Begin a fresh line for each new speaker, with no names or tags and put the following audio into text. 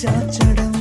చాచడం